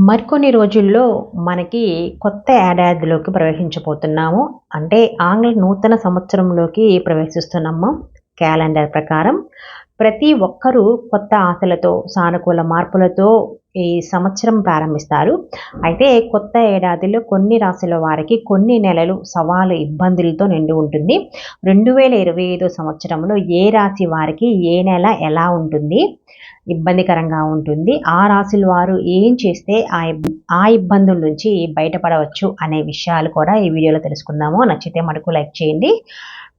మరికొన్ని రోజుల్లో మనకి కొత్త ఏడాదిలోకి ప్రవేశించబోతున్నాము. అంటే ఆంగ్ల నూతన సంవత్సరంలోకి ప్రవేశిస్తున్నాము. క్యాలెండర్ ప్రకారం. ప్రతి ఒక్కరూ కొత్త ఆశలతో సానుకూల మార్పులతో ఈ సంవత్సరం ప్రారంభిస్తారు. అయితే కొత్త ఏడాదిలో కొన్ని రాశుల వారికి కొన్ని నెలలు సవాలు ఇబ్బందులతో నిండి ఉంటుంది. రెండు వేల ఇరవై ఐదు సంవత్సరంలో ఏ రాశి వారికి ఏ నెల ఎలా ఉంటుంది? ఇబ్బందికరంగా ఉంటుంది. ఆ రాశుల వారు ఏం చేస్తే ఆ ఆ ఇబ్బందుల నుంచి బయటపడవచ్చు అనే విషయాలు కూడా ఈ వీడియోలో తెలుసుకుందాము. నచ్చితే మనకు లైక్ చేయండి.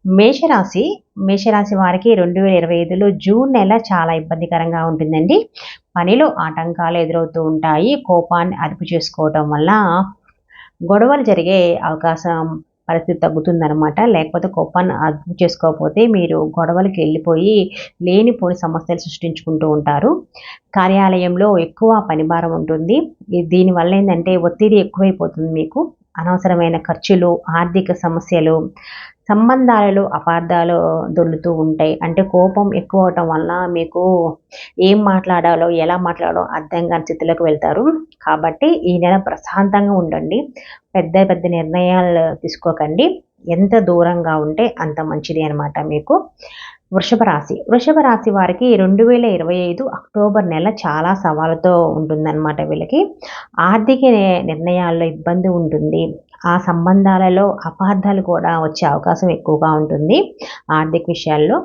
మేషరాశి మేషరాశి వారికి రెండు వేల ఇరవై ఐదులో జూన్ నెల చాలా ఇబ్బందికరంగా ఉంటుందండి. పనిలో ఆటంకాలు ఎదురవుతూ ఉంటాయి. కోపాన్ని అదుపు చేసుకోవటం వల్ల గొడవలు జరిగే అవకాశం పరిస్థితి తగ్గుతుందనమాట లేకపోతే కోపాన్ని అదుపు చేసుకోకపోతే మీరు గొడవలకి వెళ్ళిపోయి లేనిపోని సమస్యలు సృష్టించుకుంటూ ఉంటారు. కార్యాలయంలో ఎక్కువ పనిభారం ఉంటుంది. దీనివల్ల ఏంటంటే ఒత్తిడి ఎక్కువైపోతుంది మీకు. అనవసరమైన ఖర్చులు ఆర్థిక సమస్యలు సంబంధాలలో అపార్థాలు దొల్లుతూ ఉంటాయి. అంటే కోపం ఎక్కువ అవటం వల్ల మీకు ఏం మాట్లాడాలో ఎలా మాట్లాడాలో అర్థం కాని స్థితిలోకి వెళ్తారు. కాబట్టి ఈ నెల ప్రశాంతంగా ఉండండి. పెద్ద పెద్ద నిర్ణయాలు తీసుకోకండి. ఎంత దూరంగా ఉంటే అంత మంచిది అనమాట మీకు. వృషభ రాశి. వృషభ రాశి వారికి రెండు వేల ఇరవై ఐదు అక్టోబర్ నెల చాలా సవాళ్ళతో ఉంటుందన్నమాట వీళ్ళకి. ఆర్థిక నిర్ణయాల్లో ఇబ్బంది ఉంటుంది. ఆ సంబంధాలలో అపార్థాలు కూడా వచ్చే అవకాశం ఎక్కువగా ఉంటుంది ఆర్థిక విషయాల్లో.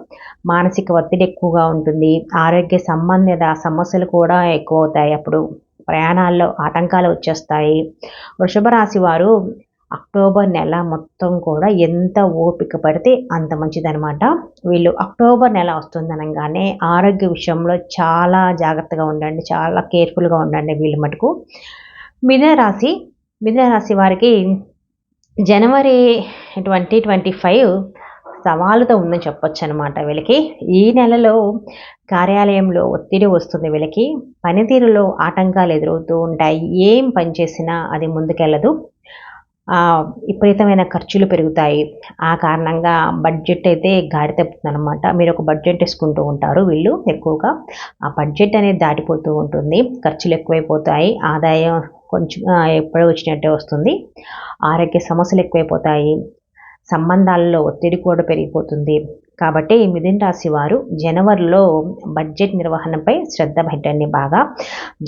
మానసిక ఒత్తిడి ఎక్కువగా ఉంటుంది. ఆరోగ్య సంబంధిత సమస్యలు కూడా ఎక్కువ అవుతాయి అప్పుడు. ప్రయాణాల్లో ఆటంకాలు వచ్చేస్తాయి. వృషభ రాశి వారు అక్టోబర్ నెల మొత్తం కూడా ఎంత ఓపిక పడితే అంత మంచిదనమాట వీళ్ళు అక్టోబర్ నెల వస్తుందనగానే ఆరోగ్య విషయంలో చాలా జాగ్రత్తగా ఉండండి చాలా కేర్ఫుల్గా ఉండండి వీళ్ళు మటుకు. మిథున రాశి వారికి జనవరి ట్వంటీ ట్వంటీ ఫైవ్ సవాలుతో ఉందని చెప్పొచ్చు అనమాట వీళ్ళకి. ఈ నెలలో కార్యాలయంలో ఒత్తిడి వస్తుంది వీళ్ళకి. పనితీరులో ఆటంకాలు ఎదురవుతూ ఉంటాయి. ఏం పని చేసినా అది ముందుకెళ్ళదు విపరీతమైన ఖర్చులు పెరుగుతాయి. ఆ కారణంగా బడ్జెట్ అయితే గాడి తప్పుతుందనమాట మీరు ఒక బడ్జెట్ వేసుకుంటూ ఉంటారు వీళ్ళు ఎక్కువగా. ఆ బడ్జెట్ అనేది దాటిపోతూ ఉంటుంది. ఖర్చులు ఎక్కువైపోతాయి. ఆదాయం కొంచెం ఎప్పుడో వచ్చినట్టే వస్తుంది. ఆరోగ్య సమస్యలు ఎక్కువైపోతాయి. సంబంధాలలో ఒత్తిడి కూడా పెరిగిపోతుంది. కాబట్టి మిథున రాశి వారు జనవరిలో బడ్జెట్ నిర్వహణపై శ్రద్ధ పెట్టండి బాగా.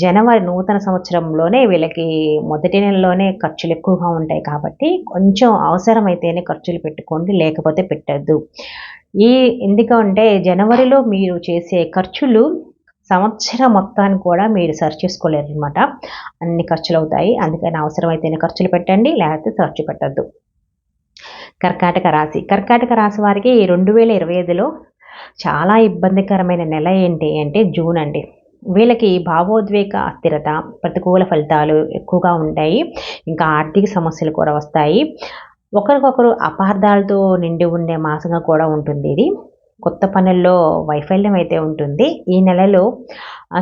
జనవరి నూతన సంవత్సరంలోనే వీళ్ళకి మొదటి నెలలోనే ఖర్చులు ఎక్కువగా ఉంటాయి కాబట్టి కొంచెం అవసరమైతేనే ఖర్చులు పెట్టుకోండి లేకపోతే పెట్టద్దు. ఈ ఎందుకంటే జనవరిలో మీరు చేసే ఖర్చులు సంవత్సరం మొత్తాన్ని కూడా మీరు సర్చ్ చేసుకోలేరు అనమాట అన్ని ఖర్చులు అవుతాయి అందుకని అవసరమైతేనే ఖర్చులు పెట్టండి లేకపోతే ఖర్చు పెట్టద్దు. కర్కాటక రాశి. కర్కాటక రాశి వారికి రెండు వేల ఇరవై ఐదులో చాలా ఇబ్బందికరమైన నెల ఏంటి అంటే జూన్ అండి. వీళ్ళకి భావోద్వేగ అస్థిరత ప్రతికూల ఫలితాలు ఎక్కువగా ఉంటాయి. ఇంకా ఆర్థిక సమస్యలు కూడా వస్తాయి. ఒకరికొకరు అపార్థాలతో నిండి ఉండే మాసంగా కూడా ఉంటుంది ఇది. కొత్త పనుల్లో వైఫల్యం అయితే ఉంటుంది. ఈ నెలలో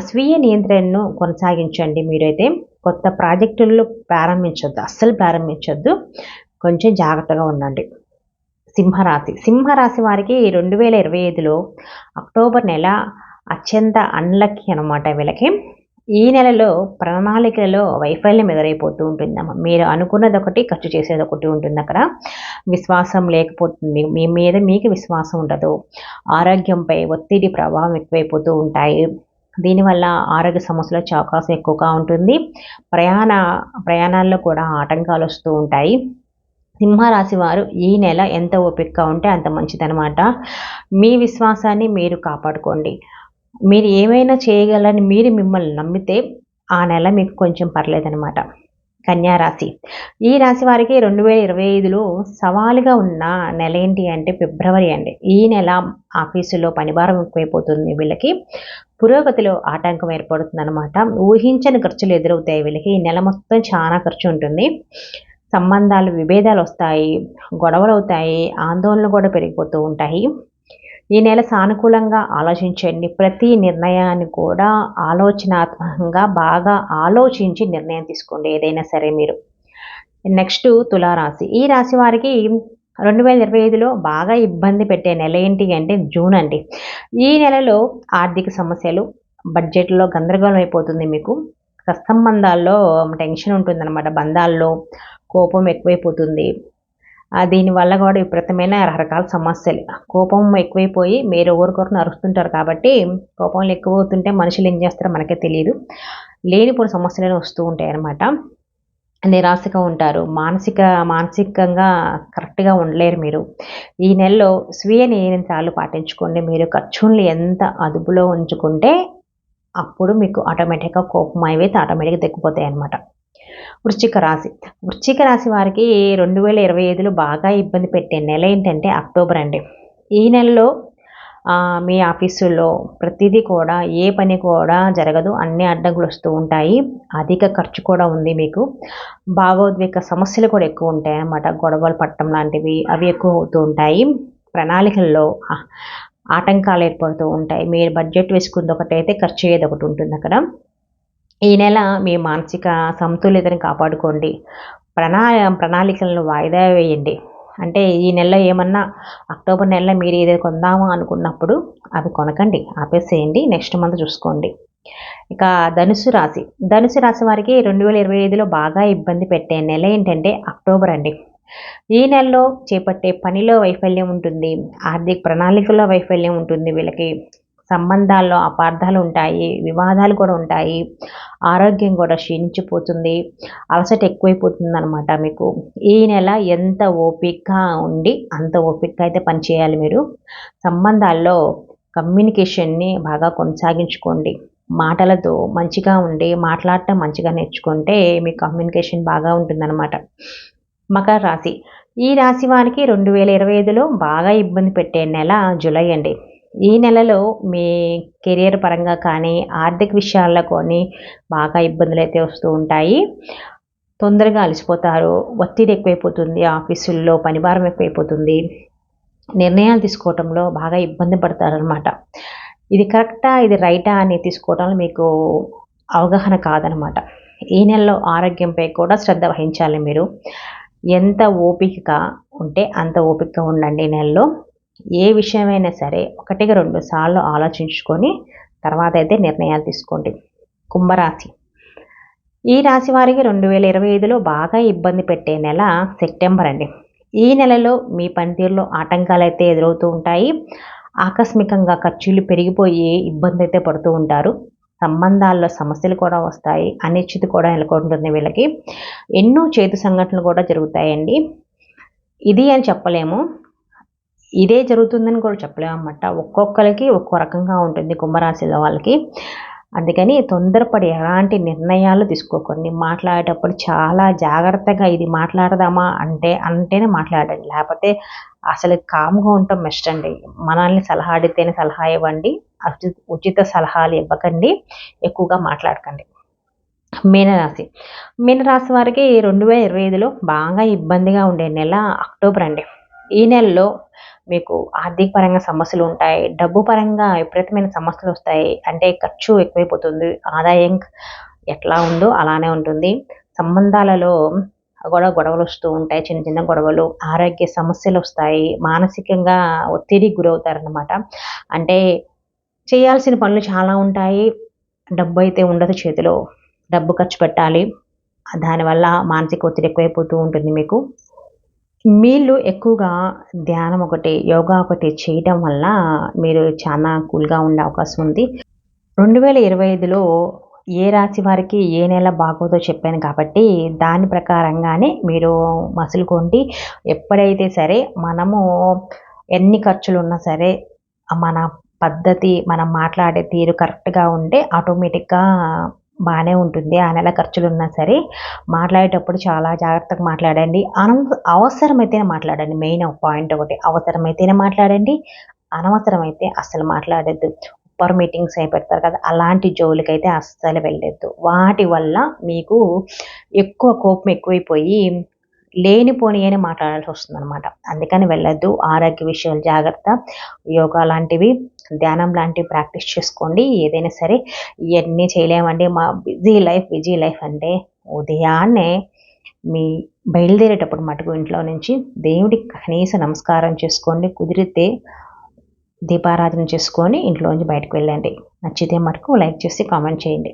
స్వీయ నియంత్రణను కొనసాగించండి మీరైతే. కొత్త ప్రాజెక్టుల్లో ప్రారంభించొద్దు అస్సలు ప్రారంభించొద్దు. కొంచెం జాగ్రత్తగా ఉండండి. సింహరాశి. సింహరాశి వారికి రెండు వేల ఇరవై ఐదులో అక్టోబర్ నెల అత్యంత అన్లక్కీ అనమాట వీళ్ళకి. ఈ నెలలో ప్రణాళికలలో వైఫల్యం ఎదురైపోతూ ఉంటుందమ్మా మీరు అనుకున్నది ఒకటి ఖర్చు చేసేది ఒకటి ఉంటుంది అక్కడ. విశ్వాసం లేకపోతుంది. మీ మీద మీకు విశ్వాసం ఉండదు. ఆరోగ్యంపై ఒత్తిడి ప్రభావం ఎక్కువైపోతూ ఉంటాయి. దీనివల్ల ఆరోగ్య సమస్యల అవకాశం ఎక్కువగా ఉంటుంది. ప్రయాణ ప్రయాణాల్లో కూడా ఆటంకాలు వస్తూ ఉంటాయి. సింహరాశి వారు ఈ నెల ఎంత ఓపికగా ఉంటే అంత మంచిదనమాట మీ విశ్వాసాన్ని మీరు కాపాడుకోండి. మీరు ఏమైనా చేయగలని మీరు మిమ్మల్ని నమ్మితే ఆ నెల మీకు కొంచెం పర్లేదనమాట కన్యారాశి ఈ రాశి వారికి రెండు వేల ఇరవై ఐదులో సవాలుగా ఉన్న నెల ఏంటి అంటే ఫిబ్రవరి అండి. ఈ నెల ఆఫీసులో పనిభారం ఎక్కువైపోతుంది వీళ్ళకి. పురోగతిలో ఆటంకం ఏర్పడుతుంది అనమాట ఊహించని ఖర్చులు ఎదురవుతాయి వీళ్ళకి. ఈ నెల మొత్తం చాలా ఖర్చు ఉంటుంది. సంబంధాలు విభేదాలు వస్తాయి గొడవలు అవుతాయి ఆందోళనలు కూడా పెరిగిపోతూ ఉంటాయి. ఈ నెల సానుకూలంగా ఆలోచించండి. ప్రతి నిర్ణయాన్ని కూడా ఆలోచనాత్మకంగా బాగా ఆలోచించి నిర్ణయం తీసుకోండి ఏదైనా సరే మీరు. నెక్స్ట్ తులారాశి. ఈ రాశి వారికి రెండు వేల ఇరవై ఐదులో బాగా ఇబ్బంది పెట్టే నెల ఏంటి అంటే జూన్ అండి. ఈ నెలలో ఆర్థిక సమస్యలు బడ్జెట్లో గందరగోళం అయిపోతుంది మీకు. సత్సంబంధాల్లో టెన్షన్ ఉంటుందన్నమాట. బంధాల్లో కోపం ఎక్కువైపోతుంది. దీనివల్ల కూడా విపరీతమైన రకరకాల సమస్యలు. కోపం ఎక్కువైపోయి మీరు ఒకరికొకరిని అరుస్తుంటారు కాబట్టి కోపంలు ఎక్కువ అవుతుంటే మనుషులు ఏం చేస్తారో మనకే తెలియదు లేనిపోయిన సమస్యలు వస్తూ ఉంటాయి అన్నమాట నిరాశగా ఉంటారు. మానసిక మానసికంగా కరెక్ట్గా ఉండలేరు మీరు. ఈ నెలలో స్వీయ నియంత్రణలు పాటించుకోండి. మీరు ఖర్చుల్ని ఎంత అదుపులో ఉంచుకుంటే అప్పుడు మీకు ఆటోమేటిక్గా కోపం అయితే ఆటోమేటిక్గా తగ్గిపోతాయి అనమాట వృశ్చిక రాశి. వృశ్చిక రాశి వారికి రెండు వేల ఇరవై ఐదులో బాగా ఇబ్బంది పెట్టే నెల ఏంటంటే అక్టోబర్ అండి. ఈ నెలలో మీ ఆఫీసులో ప్రతిదీ కూడా ఏ పని కూడా జరగదు. అన్ని అడ్డంకులు వస్తూ ఉంటాయి. అధిక ఖర్చు కూడా ఉంది మీకు. భావోద్వేగ సమస్యలు కూడా ఎక్కువ ఉంటాయి అన్నమాట. గొడవలు పట్టడం లాంటివి అవి ఎక్కువ అవుతూ ఉంటాయి. ప్రణాళికల్లో ఆటంకాలు ఏర్పడుతూ ఉంటాయి. మీరు బడ్జెట్ వేసుకుంది ఒకటైతే ఖర్చు అయ్యేది ఒకటి ఉంటుంది అక్కడ. ఈ నెల మీ మానసిక సమతుల్యతను కాపాడుకోండి. ప్రణా ప్రణాళికలను వాయిదా వేయండి. అంటే ఈ నెలలో ఏమన్నా అక్టోబర్ నెలలో మీరు ఏదైనా కొందామా అనుకున్నప్పుడు అవి కొనకండి. ఆపేసేయండి. నెక్స్ట్ మంత్ చూసుకోండి. ఇక ధనుసు రాశి. ధనుసు రాశి వారికి రెండు వేల ఇరవై ఐదులో బాగా ఇబ్బంది పెట్టే నెల ఏంటంటే అక్టోబర్ అండి. ఈ నెలలో చేపట్టే పనిలో వైఫల్యం ఉంటుంది. ఆర్థిక ప్రణాళికలో వైఫల్యం ఉంటుంది. వీళ్ళకి సంబంధాల్లో అపార్థాలు ఉంటాయి వివాదాలు కూడా ఉంటాయి ఆరోగ్యం కూడా క్షీణించిపోతుంది అలసట ఎక్కువైపోతుంది అనమాట మీకు. ఈ నెల ఎంత ఓపికగా ఉండి అంత ఓపికగా అయితే పనిచేయాలి మీరు. సంబంధాల్లో కమ్యూనికేషన్ని బాగా కొనసాగించుకోండి. మాటలతో మంచిగా ఉండి మాట్లాడటం మంచిగా నేర్చుకుంటే మీ కమ్యూనికేషన్ బాగా ఉంటుందన్నమాట. మకర రాశి. ఈ రాశి వారికి రెండు వేల ఇరవై ఐదులో బాగా ఇబ్బంది పెట్టే నెల జూలై అండి. ఈ నెలలో మీ కెరియర్ పరంగా కానీ ఆర్థిక విషయాల్లో కానీ బాగా ఇబ్బందులు అయితే వస్తూ ఉంటాయి. తొందరగా అలసిపోతారు. ఒత్తిడి ఎక్కువైపోతుంది. ఆఫీసుల్లో పనిభారం ఎక్కువైపోతుంది. నిర్ణయాలు తీసుకోవటంలో బాగా ఇబ్బంది పడతారనమాట ఇది కరెక్టా? ఇది రైటా? అని తీసుకోవడంలో మీకు అవగాహన కాదనమాట ఈ నెలలో ఆరోగ్యంపై కూడా శ్రద్ధ వహించాలి మీరు. ఎంత ఓపిక ఉంటే అంత ఓపికగా ఉండండి నెలలో. ఏ విషయమైనా సరే ఒకటికి రెండు సార్లు ఆలోచించుకొని తర్వాత అయితే నిర్ణయాలు తీసుకోండి. కుంభరాశి. ఈ రాశి వారికి రెండు వేల ఇరవై ఐదులో బాగా ఇబ్బంది పెట్టే నెల సెప్టెంబర్ అండి. ఈ నెలలో మీ పనితీరులో ఆటంకాలు అయితే ఎదురవుతూ ఉంటాయి. ఆకస్మికంగా ఖర్చులు పెరిగిపోయి ఇబ్బంది అయితే పడుతూ ఉంటారు. సంబంధాల్లో సమస్యలు కూడా వస్తాయి అనిశ్చితి కూడా నెలకొంటుంది వీళ్ళకి. ఎన్నో చేతు సంఘటనలు కూడా జరుగుతాయండి. ఇది అని చెప్పలేము. ఇదే జరుగుతుందని కూడా చెప్పలేము అనమాట ఒక్కొక్కరికి ఒక్కో రకంగా ఉంటుంది కుంభరాశిలో వాళ్ళకి. అందుకని తొందరపడి ఎలాంటి నిర్ణయాలు తీసుకోకండి. మాట్లాడేటప్పుడు చాలా జాగ్రత్తగా ఇది మాట్లాడదామా అంటే అంటేనే మాట్లాడండి. లేకపోతే అసలు కామ్గా ఉండటం బెస్ట్ అండి. మనల్ని సలహా అడిగితేనే సలహా ఇవ్వండి ఉచిత సలహాలు ఇవ్వకండి ఎక్కువగా మాట్లాడకండి. మీనరాశి. మీనరాశి వారికి రెండు వేల ఇరవై ఐదులో బాగా ఇబ్బందిగా ఉండే నెల అక్టోబర్ అండి. ఈ నెలలో మీకు ఆర్థిక పరంగా సమస్యలు ఉంటాయి డబ్బు పరంగా విపరీతమైన సమస్యలు వస్తాయి. అంటే ఖర్చు ఎక్కువైపోతుంది ఆదాయం ఎట్లా ఉందో అలానే ఉంటుంది. సంబంధాలలో కూడా గొడవలు వస్తూ ఉంటాయి. చిన్న చిన్న గొడవలు ఆరోగ్య సమస్యలు వస్తాయి. మానసికంగా ఒత్తిడికి గురవుతారనమాట అంటే చేయాల్సిన పనులు చాలా ఉంటాయి. డబ్బు అయితే ఉండదు చేతిలో. డబ్బు ఖర్చు పెట్టాలి. దానివల్ల మానసిక ఒత్తిడి ఎక్కువైపోతూ ఉంటుంది మీకు. మీళ్ళు ఎక్కువగా ధ్యానం ఒకటి యోగా ఒకటి చేయడం వల్ల మీరు చాలా కూల్గా ఉండే అవకాశం ఉంది. రెండు వేల ఇరవై ఐదులో ఏ రాశి వారికి ఏ నెల బాగోదో చెప్పాను కాబట్టి దాని ప్రకారంగానే మీరు మసులుకోండి. ఎప్పుడైతే సరే మనము ఎన్ని ఖర్చులు ఉన్నా సరే మన పద్ధతి మనం మాట్లాడే తీరు కరెక్ట్గా ఉంటే ఆటోమేటిక్గా బాగానే ఉంటుంది. ఆ నెల ఖర్చులు ఉన్నా సరే మాట్లాడేటప్పుడు చాలా జాగ్రత్తగా మాట్లాడండి. అన అవసరమైతేనే మాట్లాడండి. మెయిన్ పాయింట్ ఒకటి అవసరమైతేనే మాట్లాడండి. అనవసరమైతే అస్సలు మాట్లాడద్దు. సూపర్ మీటింగ్స్ అయి పెడతారు కదా అలాంటి జోలికైతే అస్సలు వెళ్ళొద్దు. వాటి వల్ల మీకు ఎక్కువ కోపం ఎక్కువైపోయి లేనిపోని అని మాట్లాడాల్సి వస్తుంది అనమాట అందుకని వెళ్ళొద్దు. ఆరోగ్య విషయాలు జాగ్రత్త. యోగా లాంటివి ధ్యానం లాంటివి ప్రాక్టీస్ చేసుకోండి. ఏదైనా సరే ఇవన్నీ చేయలేమండి. మా బిజీ లైఫ్ బిజీ లైఫ్ అంటే ఉదయాన్నే మీ బయలుదేరేటప్పుడు మటుకు ఇంట్లో నుంచి దేవుడికి కనీస నమస్కారం చేసుకోండి. కుదిరితే దీపారాధన చేసుకొని ఇంట్లోంచి బయటకు వెళ్ళండి. నచ్చితే మటుకు లైక్ చేసి కామెంట్ చేయండి.